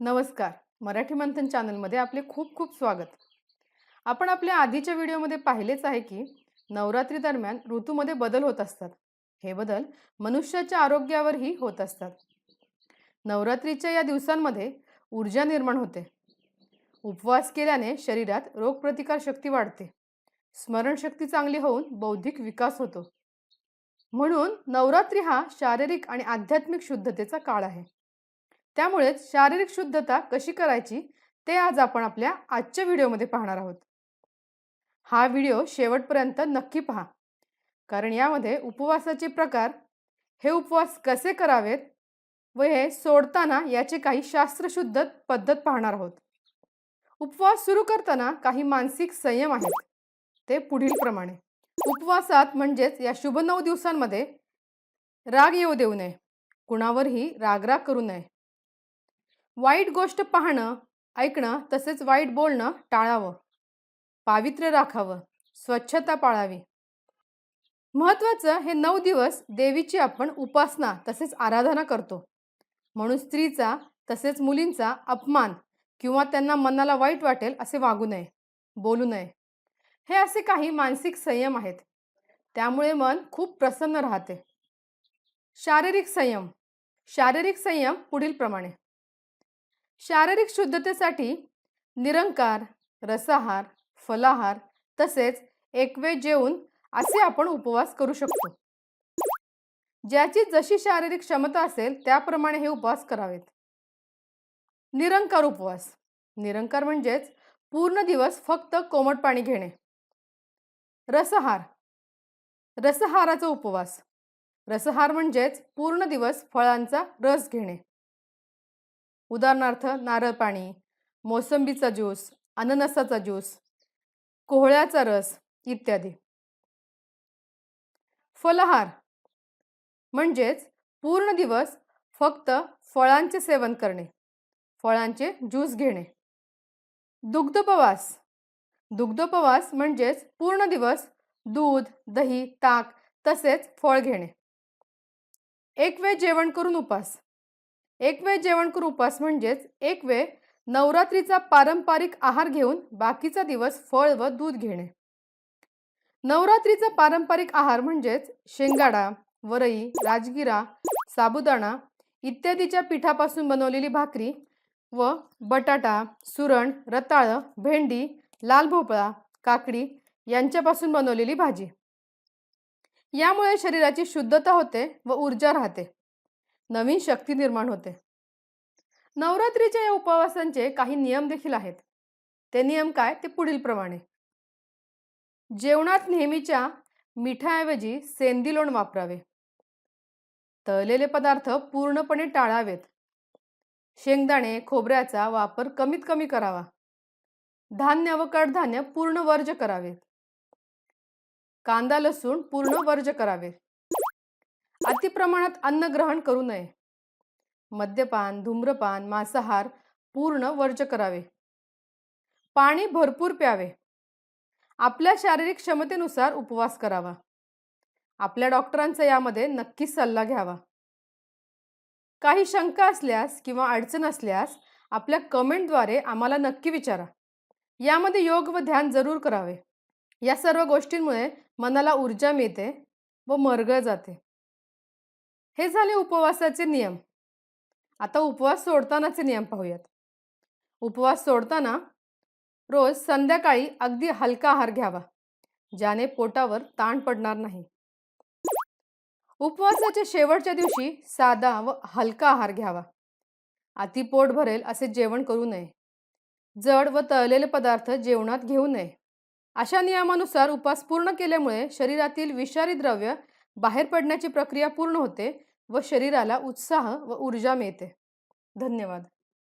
नमस्कार. मराठी मंथन चॅनलमध्ये आपले खूप खूप स्वागत. आपण आपल्या आधीच्या व्हिडिओमध्ये पाहिलेच आहे की नवरात्री दरम्यान ऋतूमध्ये बदल होत असतात. हे बदल मनुष्याच्या आरोग्यावरही होत असतात. नवरात्रीच्या या दिवसांमध्ये ऊर्जा निर्माण होते. उपवास केल्याने शरीरात रोगप्रतिकार शक्ती वाढते. स्मरणशक्ती चांगली होऊन बौद्धिक विकास होतो. म्हणून नवरात्री हा शारीरिक आणि आध्यात्मिक शुद्धतेचा काळ आहे. त्यामुळेच शारीरिक शुद्धता कशी करायची ते आज आपण आपल्या आजच्या व्हिडिओमध्ये पाहणार आहोत. हा व्हिडिओ शेवटपर्यंत नक्की पहा. कारण यामध्ये उपवासाचे प्रकार हे उपवास कसे करावेत व हे सोडताना याचे काही शास्त्रशुद्ध पद्धत पाहणार आहोत. उपवास सुरू करताना काही मानसिक संयम आहेत ते पुढील प्रमाणे. उपवासात म्हणजेच या शुभ नऊ दिवसांमध्ये राग येऊ देऊ नये. कुणावरही रागराग करू नये. वाईट गोष्ट पाहणं ऐकणं तसेच वाईट बोलणं टाळावं. पावित्र्य राखावं. स्वच्छता पाळावी. महत्त्वाचं हे नऊ दिवस देवीची आपण उपासना तसेच आराधना करतो. म्हणून स्त्रीचा तसेच मुलींचा अपमान किंवा त्यांना मनाला वाईट वाटेल असे वागू नये बोलू नये. हे असे काही मानसिक संयम आहेत. त्यामुळे मन खूप प्रसन्न राहते. शारीरिक संयम. शारीरिक संयम पुढील प्रमाणे शारीरिक शुद्धतेसाठी निरंकार रसाहार फलाहार तसेच एकवे जेवून असे आपण उपवास करू शकतो. ज्याची जशी शारीरिक क्षमता असेल त्याप्रमाणे हे उपवास करावेत. निरंकार उपवास. निरंकार म्हणजेच पूर्ण दिवस फक्त कोमट पाणी घेणे. रसहार. रसहाराचा उपवास. रसहार म्हणजेच पूर्ण दिवस फळांचा रस घेणे. उदाहरणार्थ नारळ पाणी मोसंबीचा ज्यूस अननसाचा ज्यूस कोहळ्याचा रस इत्यादी. फलहार म्हणजेच पूर्ण दिवस फक्त फळांचे सेवन करणे फळांचे ज्यूस घेणे. दुग्धोपवास दुग्धोपवास म्हणजेच पूर्ण दिवस दूध दही ताक तसेच फळ घेणे. एक वेळ जेवण करून उपास एक वेळ जेवण करू उपास म्हणजेच एक वेळ नवरात्रीचा पारंपरिक आहार घेऊन बाकीचा दिवस फळ व दूध घेणे. नवरात्रीचा पारंपरिक आहार म्हणजेच शेंगाडा वरई राजगिरा साबुदाणा इत्यादीच्या पिठापासून बनवलेली भाकरी व बटाटा सुरण रताळं भेंडी लाल भोपळा काकडी यांच्यापासून बनवलेली भाजी. यामुळे शरीराची शुद्धता होते व ऊर्जा राहते. नवीन शक्ती निर्माण होते. नवरात्रीच्या या उपवासांचे काही नियम देखील आहेत. ते नियम काय? ते पुढील प्रमाणे. जेवणात नेहमीच्या मिठाऐवजी सेंदी लोण वापरावे. तळलेले पदार्थ पूर्णपणे टाळावेत. शेंगदाणे खोबऱ्याचा वापर कमीत कमी करावा. धान्य व कडधान्य पूर्ण वर्ज करावे. कांदा लसूण पूर्ण वर्ज करावे. अतिप्रमाणात अन्न ग्रहण करू नये. मद्यपान धूम्रपान मांसाहार पूर्ण वर्ज करावे. पाणी भरपूर प्यावे. आपल्या शारीरिक क्षमतेनुसार उपवास करावा. आपल्या डॉक्टरांचा यामध्ये नक्कीच सल्ला घ्यावा. काही शंका असल्यास किंवा अडचण असल्यास आपल्या कमेंटद्वारे आम्हाला नक्की विचारा. यामध्ये योग व ध्यान जरूर करावे. या सर्व गोष्टींमुळे मनाला ऊर्जा मिळते व मरगळ जाते. हे झाले उपवासाचे नियम. आता उपवास सोडतानाचे नियम पाहूयात. उपवास सोडताना रोज संध्याकाळी अगदी हलका आहार घ्यावा ज्याने पोटावर ताण पडणार नाही. उपवासाच्या शेवटच्या दिवशी साधा व हलका आहार घ्यावा. अति पोट भरेल असे जेवण करू नये. जड व तळलेले पदार्थ जेवणात घेऊ नये. अशा नियमानुसार उपवास पूर्ण केल्यामुळे शरीरातील विषारी द्रव्य बाहेर पडण्याची प्रक्रिया पूर्ण होते व शरीराला उत्साह व ऊर्जा मिळते. धन्यवाद.